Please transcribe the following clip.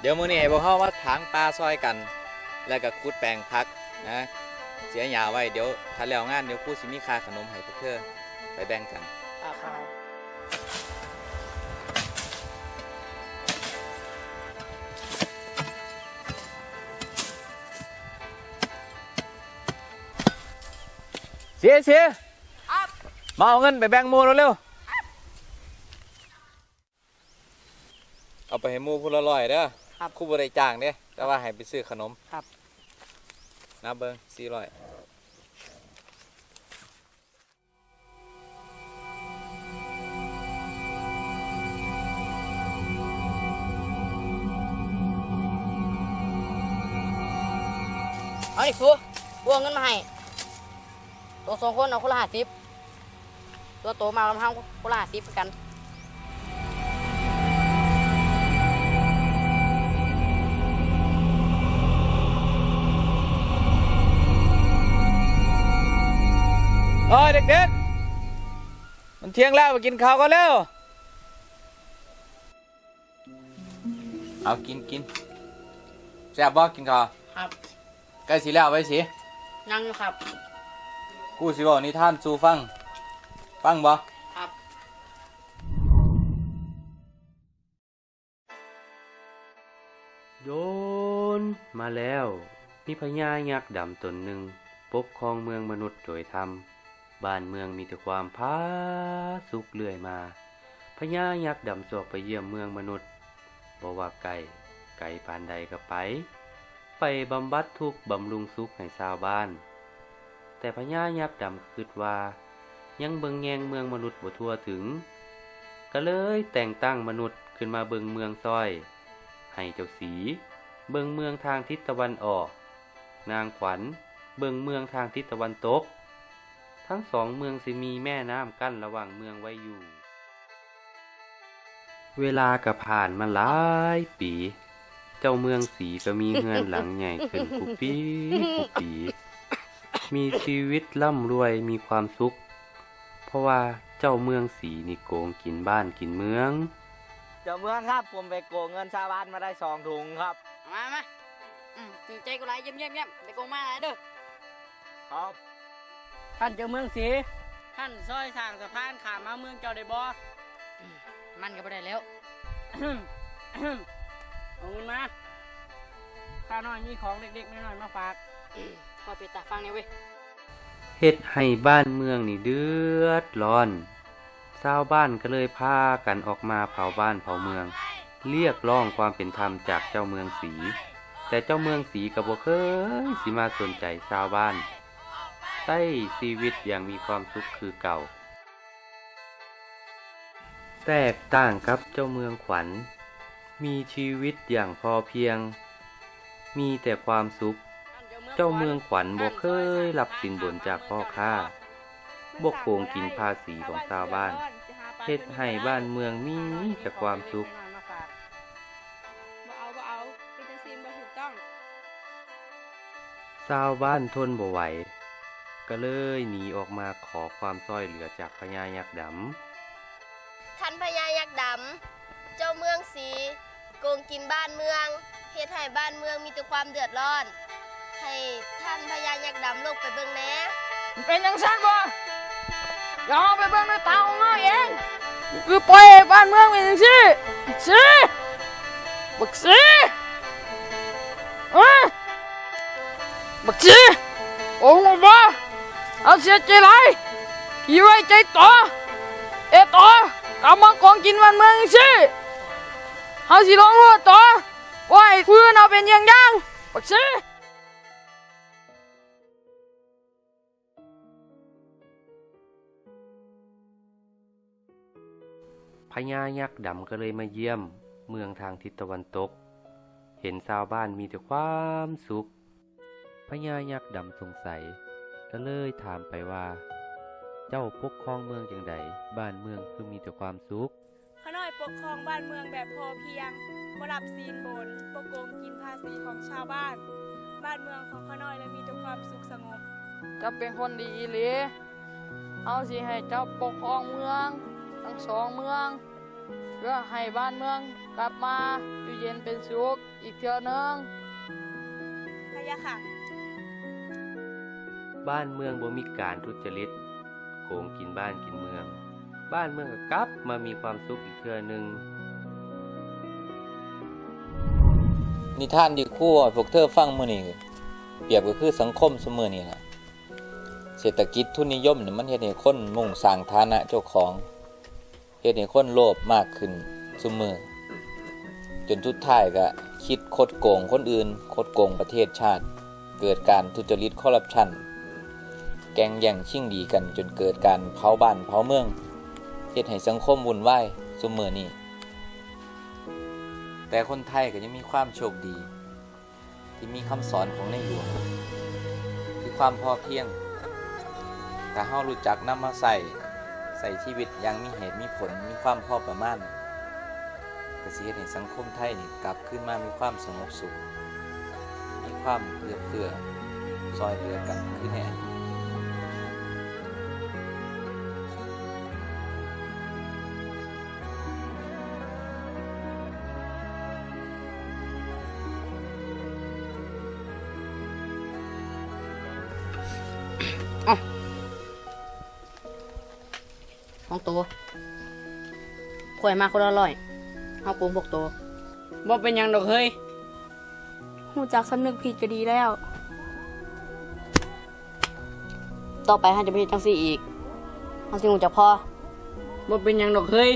เดี๋ยวมื้อนี้ให้พวกเฮามาถางปลาซอยกัน แล้วก็ขุดแปลงพักนะ เสียหยาไว้เดี๋ยวถ้าแล้วงานเดี๋ยวครูสิมีค่าขนมให้พวกเธอไปแบ่งกันครับเสียเสียมาเอาเงินไปแบ่งมูเร็วๆเอาไปให้มูพูละร้อยเด้อ ครับครูบ่ได้จ้างเด้แต่ว่าให้ไปซื้อขนมครับ นับเบิ่งสี่ร้อยเอาดิครูบวงเงินมาให้ตัวสองคนเอาคนละห้าสิบตัวโตมาลำพังคนละห้าสิบกัน เอ้ยเด็กๆ มันเที่ยงแล้วไปกินข้าวกันเร็ว เอากินกินแซ่บบ่กินข้าวครับใกล้สิแล้วไว้สินั่งอยู่ครับ กูสิบอกนิทานสู่ฟัง ฟังบ่ครับโยนมาแล้ว มีพญายักษ์ดำตนหนึ่ง ปกครองเมืองมนุษย์โดยธรรม บ้านเมืองมีแต่ความพาสุขเลื่อยมาพญายักษ์ดำสวกไปเยี่ยมเมืองมนุษย์บอกว่าไก่ไก่ปานใดก็ไป ไปบำบัดทุกบำรุงสุขให้ชาวบ้าน แต่พญายักษ์ดำคิดว่า ยังเบิงแยงเมืองมนุษย์บ่ทั่วถึง ก็เลยแต่งตั้งมนุษย์ขึ้นมาเบิงเมืองซอย ให้เจ้าสี เบิงเมืองทางทิศตะวันออก นางขวัญ เบิงเมืองทางทิศตะวันตก ทั้งสองเมืองสิมีแม่น้ำกั้นระหว่างเมืองไว้อยู่ เวลาก็ผ่านมาหลายปี เจ้าเมืองสีก็มีเฮือนหลังใหญ่ขึ้นกุปีกุปี มีชีวิตร่ำรวยมีความสุข เพราะว่าเจ้าเมืองสีนี่โกงกินบ้านกินเมือง เจ้าเมืองครับผมไปโกงเงินชาวบ้านมาได้สองถุงครับเอามามาอืมจริงใจกูไรเยี่ยมเยี่ยมเยี่ยมไปโกงมาเด้อครับ ท่านเจ้าเมืองสีท่านซอยสร้างสะพานขามมาเมืองเจ้าได้บ่มันก็ไม่ได้แล้วเอาเงินมาข้าน้อยมีของเด็กๆน้อยๆมาฝากขอไปตาฟังเนี่อยเว้ยเฮ็ดให้บ้านเมืองนี่เดือดร้อนชาวบ้านก็เลยพากันออกมาเผาบ้านเผาเมือง เรียกร้องความเป็นธรรมจากเจ้าเมืองสี แต่เจ้าเมืองสีก็บ่เคยสิมาสนใจชาวบ้าน ใช้ชีวิตอย่างมีความสุขคือเก่า แตกต่างกับเจ้าเมืองขวัญ มีชีวิตอย่างพอเพียง มีแต่ความสุข เจ้าเมืองขวัญบ่เคยรับสินบนจากพ่อค้าบ่โกงกินภาษีของชาวบ้านเฮ็ดให้บ้านเมืองมีแต่ความสุขชาวบ้านทนบ่ไหว ก็เลยหนีออกมาขอความช่วยเหลือจากพญายักษ์ดท่านพญายักษ์ดำ เจ้าเมืองสีโกงกินบ้านเมืองเฮ็ดให้บ้านเมืองมีแต่ความเดือดร้อน ให้ท่านพญายักษ์ดำลงไปเบิ่งแหน่มันเป็นจังซั่นบ่อย่าเอาไปเบิ่งด้วยตาของเราเองคือปล่อยให้บ้านเมืองเป็นจังซี่สิบักสิเอ้ยบักสิโอ้โหบ่ เอาเสียใจไรที่ไว้ใจต่อ เอต่อกลับมาของกินวันเมืองสิเฮาสิลองรวดต่อว่าให้คุยกันเอาเป็นย่างยังบักสิพญายักษ์ดำก็เลยมาเยี่ยมเมืองทางทิศตะวันตก เห็นชาวบ้านมีแต่ความสุขพญายักษ์ดำสงสัย ก็เลยถามไปว่า เจ้าปกครองเมืองจังใดบ้านเมืองคือมีแต่ความสุขข้าน้อยปกครองบ้านเมืองแบบพอเพียงบ่รับศีลบนปกโกงกินภาษีของชาวบ้าน บ้านเมืองของข้าน้อยเลยมีแต่ความสุขสงบเจะเป็นคนดีอีหลีเอาสิให้เจ้าปกครองเมือง ทั้งสองเมืองเพื่อให้บ้านเมืองกลับมาอยู่เย็นเป็นสุขอีกเทื่อหนึงพะยะค่ะ บ้านเมืองบ่มีการทุจริตโกงกินบ้านกินเมือง บ้านเมืองก็กลับมามีความสุขอีกเทื่อนึง นิทานที่ครู่พวกเธอฟังมื้อนี้เปรียบก็คือสังคมซุมื้อนี้ล่ะ เศรษฐกิจทุนนิยมนี่มันเฮ็ดให้คนมุ่งสร้างฐานะเจ้าของเฮ็ดให้คนโลภมากขึ้นซุมื้อจนสุดท้ายก็คิดคดโกงคนอื่น คดโกงประเทศชาติ เกิดการทุจริตคอร์รัปชัน แกงแย่งชิงดีกันจนเกิดการเผาบ้านเผาเมืองเฮ็ดให้สังคมวุ่นวายซุมื้อนี้แต่คนไทยก็ยังมีความโชคดี ที่มีคำสอนของในหลวง คือความพอเพียงถ้าเฮารู้จักนำมาใส่ใส่ชีวิตย่างมีเหตุมีผลมีความพอประมาณก็สิเฮ็ดให้สังคมไทยนี่กลับขึ้นมามีความสงบสุข มีความเอื้อเฟื้อซอยเหลือกันคือใน ของโตข่อยมาคนละร้อยเฮาโกงพวกโตบ่เป็นหยังดอกเฮ้ยหูจักสำนึกผิดก็ดีแล้ว ต่อไปเฮาจะบ่เฮ็ดจังซี่อีกเฮาสิรู้จักพอบ่เป็นหยังดอกเฮ้ย